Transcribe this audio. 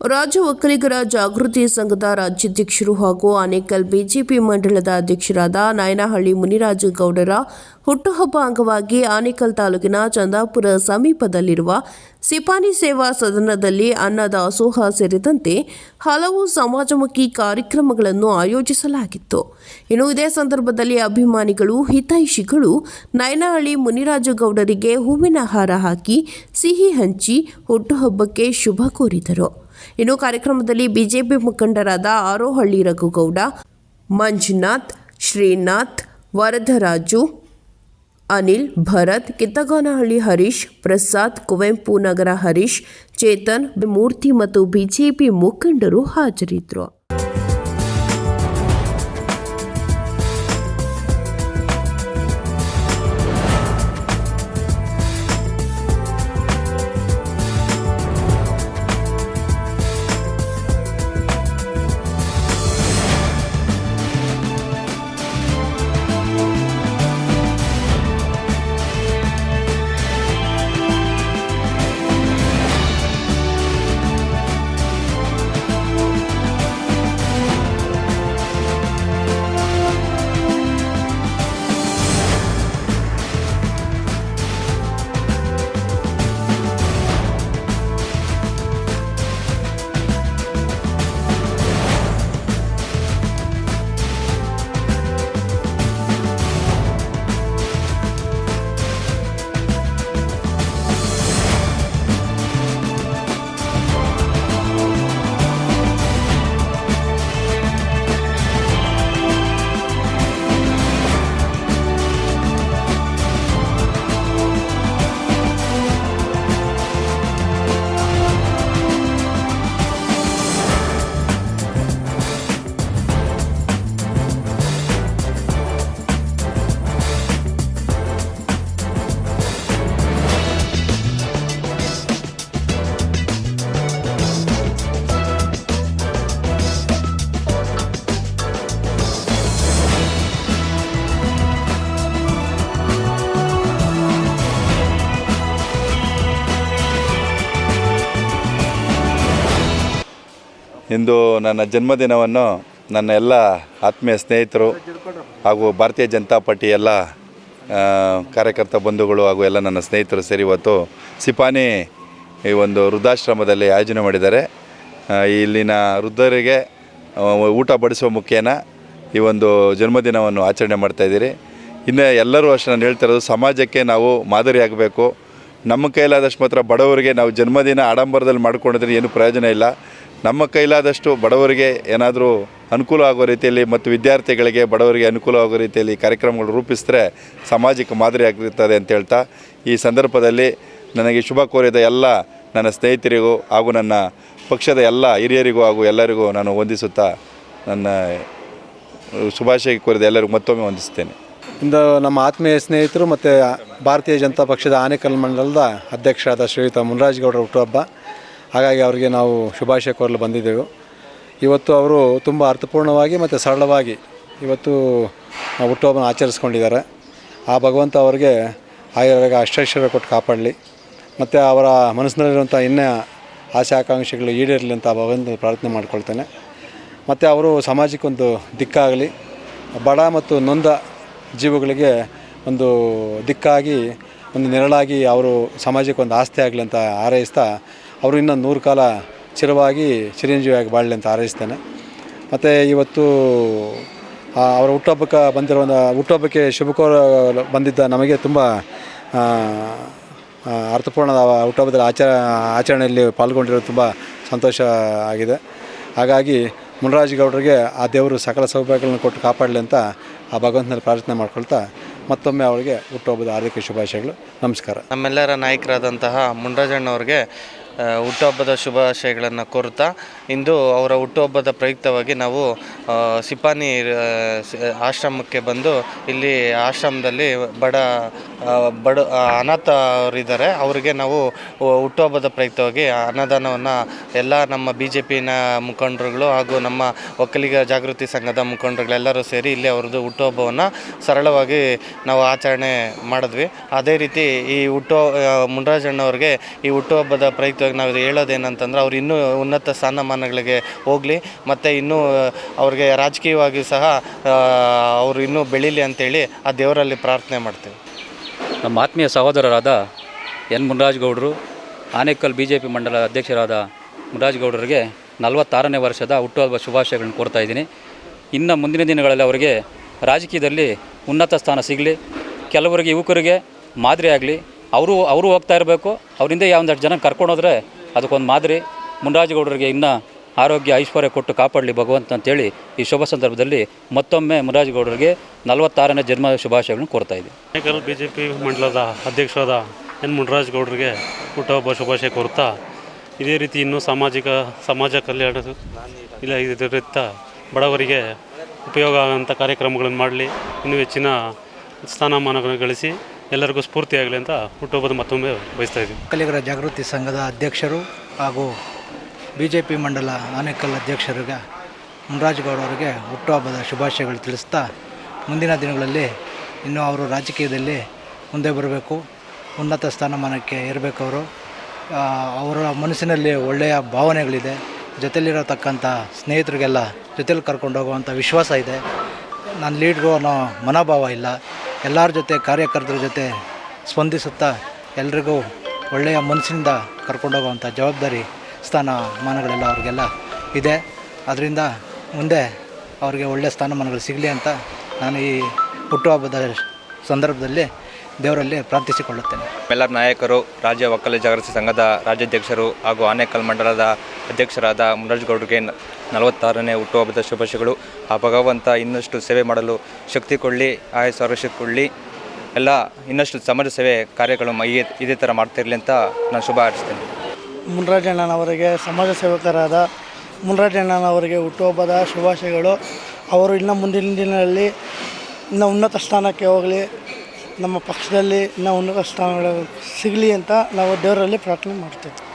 ರಾಜ್ಯ ಒಕ್ಕಲಿಗರ ಜಾಗೃತಿ ಸಂಘದ ರಾಜ್ಯಾಧ್ಯಕ್ಷರು ಹಾಗೂ ಆನೇಕಲ್ ಬಿಜೆಪಿ ಮಂಡಳದ ಅಧ್ಯಕ್ಷರಾದ ನಾಯನಹಳ್ಳಿ ಮುನಿರಾಜು ಗೌಡರ ಹುಟ್ಟುಹಬ್ಬ ಅಂಗವಾಗಿ ಆನೇಕಲ್ ತಾಲೂಕಿನ ಚಂದಾಪುರ ಸಮೀಪದಲ್ಲಿರುವ ಸಿಪಾನಿ ಸೇವಾ ಸದನದಲ್ಲಿ ಅನ್ನದಾಸೋಹ ಸೇರಿದಂತೆ ಹಲವು ಸಮಾಜಮುಖಿ ಕಾರ್ಯಕ್ರಮಗಳನ್ನು ಆಯೋಜಿಸಲಾಗಿತ್ತು. ಇನ್ನು ಇದೇ ಸಂದರ್ಭದಲ್ಲಿ ಅಭಿಮಾನಿಗಳು, ಹಿತೈಷಿಗಳು ನಯನಹಳ್ಳಿ ಮುನಿರಾಜು ಗೌಡರಿಗೆ ಹೂವಿನ ಹಾರ ಹಾಕಿ ಸಿಹಿ ಹಂಚಿ ಹುಟ್ಟುಹಬ್ಬಕ್ಕೆ ಶುಭ ಕೋರಿದರು. ಇನ್ನು ಕಾರ್ಯಕ್ರಮದಲ್ಲಿ ಬಿಜೆಪಿ ಮುಖಂಡರಾದ ಆರೋಹಳ್ಳಿ ರಘುಗೌಡ, ಮಂಜುನಾಥ್, ಶ್ರೀನಾಥ್, ವರದರಾಜು, ಅನಿಲ್, ಭರತ್, ಕಿತ್ತಗಾನಹಳ್ಳಿ ಹರೀಶ್, ಪ್ರಸಾದ್, ಕುವೆಂಪು ನಗರ ಹರೀಶ್, ಚೇತನ್, ಮೂರ್ತಿ ಮತ್ತು ಬಿಜೆಪಿ ಮುಖಂಡರು ಹಾಜರಿದ್ದರು ಇಂದು ನನ್ನ ಜನ್ಮದಿನವನ್ನು ನನ್ನ ಎಲ್ಲ ಆತ್ಮೀಯ ಸ್ನೇಹಿತರು ಹಾಗೂ ಭಾರತೀಯ ಜನತಾ ಪಾರ್ಟಿ ಎಲ್ಲ ಕಾರ್ಯಕರ್ತ ಬಂಧುಗಳು ಹಾಗೂ ಎಲ್ಲ ನನ್ನ ಸ್ನೇಹಿತರು ಸೇರಿ ಇವತ್ತು ಸಿಪಾನಿ ಈ ಒಂದು ವೃದ್ಧಾಶ್ರಮದಲ್ಲಿ ಆಯೋಜನೆ ಮಾಡಿದ್ದಾರೆ. ಇಲ್ಲಿನ ವೃದ್ಧರಿಗೆ ಊಟ ಬಡಿಸುವ ಮುಖೇನ ಈ ಒಂದು ಜನ್ಮದಿನವನ್ನು ಆಚರಣೆ ಮಾಡ್ತಾಯಿದ್ದೀರಿ ಇನ್ನು ಎಲ್ಲರೂ ಅಷ್ಟೇ ನಾನು ಹೇಳ್ತಿರೋದು ಸಮಾಜಕ್ಕೆ ನಾವು ಮಾದರಿಯಾಗಬೇಕು ನಮ್ಮ ಕೈಲಾದಷ್ಟು ಮಾತ್ರ ಬಡವರಿಗೆ ನಾವು ಜನ್ಮದಿನ ಆಡಂಬರದಲ್ಲಿ ಮಾಡ್ಕೊಂಡಿದ್ರೆ ಏನು ಪ್ರಯೋಜನ ಇಲ್ಲ. ನಮ್ಮ ಕೈಲಾದಷ್ಟು ಬಡವರಿಗೆ ಏನಾದರೂ ಅನುಕೂಲ ಆಗೋ ರೀತಿಯಲ್ಲಿ ಮತ್ತು ವಿದ್ಯಾರ್ಥಿಗಳಿಗೆ ಬಡವರಿಗೆ ಅನುಕೂಲ ಆಗೋ ರೀತಿಯಲ್ಲಿ ಕಾರ್ಯಕ್ರಮಗಳು ರೂಪಿಸಿದ್ರೆ ಸಾಮಾಜಿಕ ಮಾದರಿ ಆಗಿರ್ತದೆ ಅಂತ ಹೇಳ್ತಾ, ಈ ಸಂದರ್ಭದಲ್ಲಿ ನನಗೆ ಶುಭ ಕೋರಿದ ಎಲ್ಲ ನನ್ನ ಸ್ನೇಹಿತರಿಗೂ ಹಾಗೂ ನನ್ನ ಪಕ್ಷದ ಎಲ್ಲ ಹಿರಿಯರಿಗೂ ಹಾಗೂ ಎಲ್ಲರಿಗೂ ನಾನು ವಂದಿಸುತ್ತಾ ನನ್ನ ಶುಭಾಶಯ ಕೋರಿದ ಎಲ್ಲರಿಗೂ ಮತ್ತೊಮ್ಮೆ ವಂದಿಸುತ್ತೇನೆ. ಇಂದು ನಮ್ಮ ಆತ್ಮೀಯ ಸ್ನೇಹಿತರು ಮತ್ತು ಭಾರತೀಯ ಜನತಾ ಪಕ್ಷದ ಆನೇಕಲ್ ಮಂಡಲದ ಅಧ್ಯಕ್ಷರಾದ ಶ್ರೀಯುತ ಮುನರಾಜ್ ಗೌಡರ ಹುಟ್ಟುಹಬ್ಬ. ಹಾಗಾಗಿ ಅವರಿಗೆ ನಾವು ಶುಭಾಶಯ ಕೋರಲು ಬಂದಿದ್ದೆವು. ಇವತ್ತು ಅವರು ತುಂಬ ಅರ್ಥಪೂರ್ಣವಾಗಿ ಮತ್ತು ಸರಳವಾಗಿ ಇವತ್ತು ಹುಟ್ಟುಹಬ್ಬನ ಆಚರಿಸ್ಕೊಂಡಿದ್ದಾರೆ. ಆ ಭಗವಂತ ಅವರಿಗೆ ಆಯುರ್ವೇಗ ಅಷ್ಟೈಶ್ವರ್ಯ ಕೊಟ್ಟು ಕಾಪಾಡಲಿ. ಮತ್ತು ಅವರ ಮನಸ್ಸಿನಲ್ಲಿರುವಂಥ ಇನ್ನೂ ಆಸೆ ಆಕಾಂಕ್ಷೆಗಳು ಈಡೇರಲಿ ಅಂತ ಭಗವಂತ ಪ್ರಾರ್ಥನೆ ಮಾಡ್ಕೊಳ್ತೇನೆ. ಮತ್ತು ಅವರು ಸಮಾಜಕ್ಕೊಂದು ದಿಕ್ಕಾಗಲಿ. ಬಡ ಮತ್ತು ನೊಂದ ಜೀವಗಳಿಗೆ ಒಂದು ದಿಕ್ಕಾಗಿ, ಒಂದು ನೆರಳಾಗಿ ಅವರು ಸಮಾಜಕ್ಕೆ ಒಂದು ಆಸ್ತಿ ಆಗಲಿ ಅಂತ ಹಾರೈಸ್ತಾ ಅವರು ಇನ್ನೊಂದು ನೂರು ಕಾಲ ಚಿರವಾಗಿ ಚಿರಂಜೀವಿಯಾಗಿ ಬಾಳಲಿ ಅಂತ ಹಾರೈಸ್ತೇನೆ. ಮತ್ತು ಇವತ್ತು ಅವರ ಹುಟ್ಟುಹಬ್ಬಕ್ಕೆ ಬಂದಿರೋ ಒಂದು ಶುಭಕೋರ ಶುಭ ಕೋರ ಬಂದಿದ್ದ ನಮಗೆ ತುಂಬ ಅರ್ಥಪೂರ್ಣದ ಹುಟ್ಟುಹಬ್ಬದ ಆಚರ, ಆಚರಣೆಯಲ್ಲಿ ಪಾಲ್ಗೊಂಡಿರೋದು ತುಂಬ ಸಂತೋಷ ಆಗಿದೆ. ಹಾಗಾಗಿ ಮುನರಾಜ್ ಗೌಡರಿಗೆ ಆ ದೇವರು ಸಕಲ ಸೌಭಾಗ್ಯಗಳನ್ನು ಕೊಟ್ಟು ಕಾಪಾಡಲಿ ಅಂತ ಆ ಭಗವಂತನಲ್ಲಿ ಪ್ರಾರ್ಥನೆ ಮಾಡ್ಕೊಳ್ತಾ ಮತ್ತೊಮ್ಮೆ ಅವರಿಗೆ ಹುಟ್ಟುಹಬ್ಬದ ಆರೋಗ್ಯ ಶುಭಾಶಯಗಳು. ನಮಸ್ಕಾರ. ನಮ್ಮೆಲ್ಲರ ನಾಯಕರಾದಂತಹ ಮುನರಾಜಣ್ಣವ್ರಿಗೆ ಹುಟ್ಟುಹಬ್ಬದ ಶುಭಾಶಯಗಳನ್ನು ಕೋರುತ್ತಾ, ಇಂದು ಅವರ ಹುಟ್ಟುಹಬ್ಬದ ಪ್ರಯುಕ್ತವಾಗಿ ನಾವು ಸಿಪಾನಿ ಆಶ್ರಮಕ್ಕೆ ಬಂದು ಇಲ್ಲಿ ಆಶ್ರಮದಲ್ಲಿ ಬಡ ಬಡ ಅನಾಥ ಅವರಿದ್ದಾರೆ. ಅವರಿಗೆ ನಾವು ಹುಟ್ಟುಹಬ್ಬದ ಪ್ರಯುಕ್ತವಾಗಿ ಅನ್ನದಾನವನ್ನು ಎಲ್ಲ ನಮ್ಮ ಬಿ ಜೆ ಪಿನ ಮುಖಂಡರುಗಳು ಹಾಗೂ ನಮ್ಮ ಒಕ್ಕಲಿಗ ಜಾಗೃತಿ ಸಂಘದ ಮುಖಂಡರುಗಳೆಲ್ಲರೂ ಸೇರಿ ಇಲ್ಲಿ ಅವ್ರದ್ದು ಹುಟ್ಟುಹಬ್ಬವನ್ನು ಸರಳವಾಗಿ ನಾವು ಆಚರಣೆ ಮಾಡಿದ್ವಿ. ಅದೇ ರೀತಿ ಈ ಹುಟ್ಟು ಮುನರಾಜಣ್ಣವ್ರಿಗೆ ಈ ಹುಟ್ಟುಹಬ್ಬದ ಪ್ರಯುಕ್ತವಾಗಿ ಮೂಲಕವಾಗಿ ನಾವು ಹೇಳೋದೇನಂತಂದ್ರೆ ಅವ್ರು ಇನ್ನೂ ಉನ್ನತ ಸ್ಥಾನಮಾನಗಳಿಗೆ ಹೋಗಲಿ, ಮತ್ತು ಇನ್ನೂ ಅವ್ರಿಗೆ ರಾಜಕೀಯವಾಗಿ ಸಹ ಅವರು ಇನ್ನೂ ಬೆಳೀಲಿ ಅಂತೇಳಿ ಆ ದೇವರಲ್ಲಿ ಪ್ರಾರ್ಥನೆ ಮಾಡ್ತೀವಿ. ನಮ್ಮ ಆತ್ಮೀಯ ಸಹೋದರರಾದ ಎನ್ ಮುನ್ರಾಜ್ಗೌಡರು, ಆನೇಕಲ್ ಬಿ ಜೆ ಪಿ ಮಂಡಲ ಅಧ್ಯಕ್ಷರಾದ ಮುನ್ರಾಜ್ಗೌಡರಿಗೆ ನಲವತ್ತಾರನೇ ವರ್ಷದ ಹುಟ್ಟುಹಬ್ಬ ಶುಭಾಶಯಗಳನ್ನು ಕೋರ್ತಾ ಇದ್ದೀನಿ. ಇನ್ನು ಮುಂದಿನ ದಿನಗಳಲ್ಲಿ ಅವರಿಗೆ ರಾಜಕೀಯದಲ್ಲಿ ಉನ್ನತ ಸ್ಥಾನ ಸಿಗಲಿ, ಕೆಲವರಿಗೆ ಯುವಕರಿಗೆ ಮಾದರಿಯಾಗಲಿ ಅವರು ಅವರು ಹೋಗ್ತಾ ಇರಬೇಕು. ಅವರಿಂದ ಯಾವೊಂದಷ್ಟು ಜನ ಕರ್ಕೊಂಡೋದ್ರೆ ಅದಕ್ಕೊಂದು ಮಾದರಿ. ಮುನ್ರಾಜಗೌಡರಿಗೆ ಇನ್ನೂ ಆರೋಗ್ಯ, ಐಶ್ವರ್ಯ ಕೊಟ್ಟು ಕಾಪಾಡಲಿ ಭಗವಂತ ಅಂತೇಳಿ ಈ ಶುಭ ಸಂದರ್ಭದಲ್ಲಿ ಮತ್ತೊಮ್ಮೆ ಮುನ್ರಾಜಗೌಡರಿಗೆ ನಲವತ್ತಾರನೇ ಜನ್ಮ ಶುಭಾಶಯಗಳನ್ನು ಕೋರ್ತಾ ಇದ್ದೀನಿ. ಬಿ ಜೆ ಪಿ ಮಂಡಲದ ಅಧ್ಯಕ್ಷರಾದ ಎನ್ ಮುನ್ರಾಜ್ ಹುಟ್ಟಹಬ್ಬ ಶುಭಾಶಯ ಕೋರ್ತಾ ಇದೇ ರೀತಿ ಇನ್ನೂ ಸಾಮಾಜಿಕ, ಸಮಾಜ ಕಲ್ಯಾಣ ಇಲ್ಲ ಇದರಿಂದ ಬಡವರಿಗೆ ಉಪಯೋಗ ಆಗೋಂಥ ಕಾರ್ಯಕ್ರಮಗಳನ್ನು ಮಾಡಲಿ. ಇನ್ನೂ ಹೆಚ್ಚಿನ ಸ್ಥಾನಮಾನಗಳನ್ನು ಗಳಿಸಿ ಎಲ್ಲರಿಗೂ ಸ್ಫೂರ್ತಿಯಾಗಲಿ ಅಂತ ಹುಟ್ಟುಹಬ್ಬದ ಮತ್ತೊಮ್ಮೆ ಬಯಸ್ತಾ ಇದ್ದೀವಿ ಕಲಿಗರ ಜಾಗೃತಿ ಸಂಘದ ಅಧ್ಯಕ್ಷರು ಹಾಗೂ ಬಿ ಜೆ ಪಿ ಮಂಡಲ ಆನೇಕಲ್ ಅಧ್ಯಕ್ಷರಿಗೆ, ಮುನ್ರಾಜ್ಗೌಡ ಅವರಿಗೆ ಹುಟ್ಟುಹಬ್ಬದ ಶುಭಾಶಯಗಳು ತಿಳಿಸ್ತಾ ಮುಂದಿನ ದಿನಗಳಲ್ಲಿ ಇನ್ನೂ ಅವರು ರಾಜಕೀಯದಲ್ಲಿ ಮುಂದೆ ಬರಬೇಕು, ಉನ್ನತ ಸ್ಥಾನಮಾನಕ್ಕೆ ಇರಬೇಕು ಅವರು ಅವರ ಮನಸ್ಸಿನಲ್ಲಿ ಒಳ್ಳೆಯ ಭಾವನೆಗಳಿದೆ. ಜೊತೆಲಿರತಕ್ಕಂಥ ಸ್ನೇಹಿತರಿಗೆಲ್ಲ ಜೊತೆಲಿ ಕರ್ಕೊಂಡು ಹೋಗುವಂಥ ವಿಶ್ವಾಸ ಇದೆ. ನಾನು ಲೀಡ್ಗೂ ಅನ್ನೋ ಮನೋಭಾವ ಇಲ್ಲ. ಎಲ್ಲರ ಜೊತೆ, ಕಾರ್ಯಕರ್ತರ ಜೊತೆ ಸ್ಪಂದಿಸುತ್ತಾ ಎಲ್ರಿಗೂ ಒಳ್ಳೆಯ ಮನಸ್ಸಿಂದ ಕರ್ಕೊಂಡೋಗುವಂಥ ಜವಾಬ್ದಾರಿ ಸ್ಥಾನಮಾನಗಳೆಲ್ಲ ಅವ್ರಿಗೆಲ್ಲ ಇದೆ. ಅದರಿಂದ ಮುಂದೆ ಅವ್ರಿಗೆ ಒಳ್ಳೆಯ ಸ್ಥಾನಮಾನಗಳು ಸಿಗಲಿ ಅಂತ ನಾನು ಈ ಹುಟ್ಟುಹಬ್ಬದ ಸಂದರ್ಭದಲ್ಲಿ ದೇವರಲ್ಲಿ ಪ್ರಾರ್ಥಿಸಿಕೊಳ್ಳುತ್ತೇನೆ. ಎಲ್ಲ ನಾಯಕರು ರಾಜ್ಯ ಒಕ್ಕಲಿ ಜಾಗೃತಿ ಸಂಘದ ರಾಜ್ಯಾಧ್ಯಕ್ಷರು ಹಾಗೂ ಆನೇಕಲ್ ಮಂಡಲದ ಅಧ್ಯಕ್ಷರಾದ ಮುನರಾಜ್ಗೌಡ್ರಿಗೆ ಗೌಡ್ಗೆ ನಲವತ್ತಾರನೇ ಹುಟ್ಟುಹಬ್ಬದ ಶುಭಾಶಯಗಳು. ಆ ಭಗವಂತ ಇನ್ನಷ್ಟು ಸೇವೆ ಮಾಡಲು ಶಕ್ತಿ ಕೊಳ್ಳಿ ಆಯಸ್ಸು ಆರೋಗ್ಯ ಕೊಡಲಿ. ಎಲ್ಲ ಇನ್ನಷ್ಟು ಸಮಾಜ ಸೇವೆ ಕಾರ್ಯಗಳು ಮೈ ಇದೇ ಇದೇ ಥರ ಮಾಡ್ತಿರಲಿ ಅಂತ ನಾನು ಶುಭ ಹಾರೈಸ್ತೇನೆ. ಮುನರಾಜಣ್ಣನವರಿಗೆ ಸಮಾಜ ಸೇವಕರಾದ ಮುನರಾಜಣ್ಣನವರಿಗೆ ಹುಟ್ಟುಹಬ್ಬದ ಶುಭಾಶಯಗಳು. ಅವರು ಇನ್ನು ಮುಂದಿನ ದಿನಗಳಲ್ಲಿ ಇನ್ನು ಉನ್ನತ ಸ್ಥಾನಕ್ಕೆ ಹೋಗಲಿ. ನಮ್ಮ ಪಕ್ಷದಲ್ಲಿ ನಾವು ಉನ್ನತ ಸ್ಥಾನಗಳು ಸಿಗಲಿ ಅಂತ ನಾವು ದೇವರಲ್ಲಿ ಪ್ರಾರ್ಥನೆ ಮಾಡ್ತೇವೆ.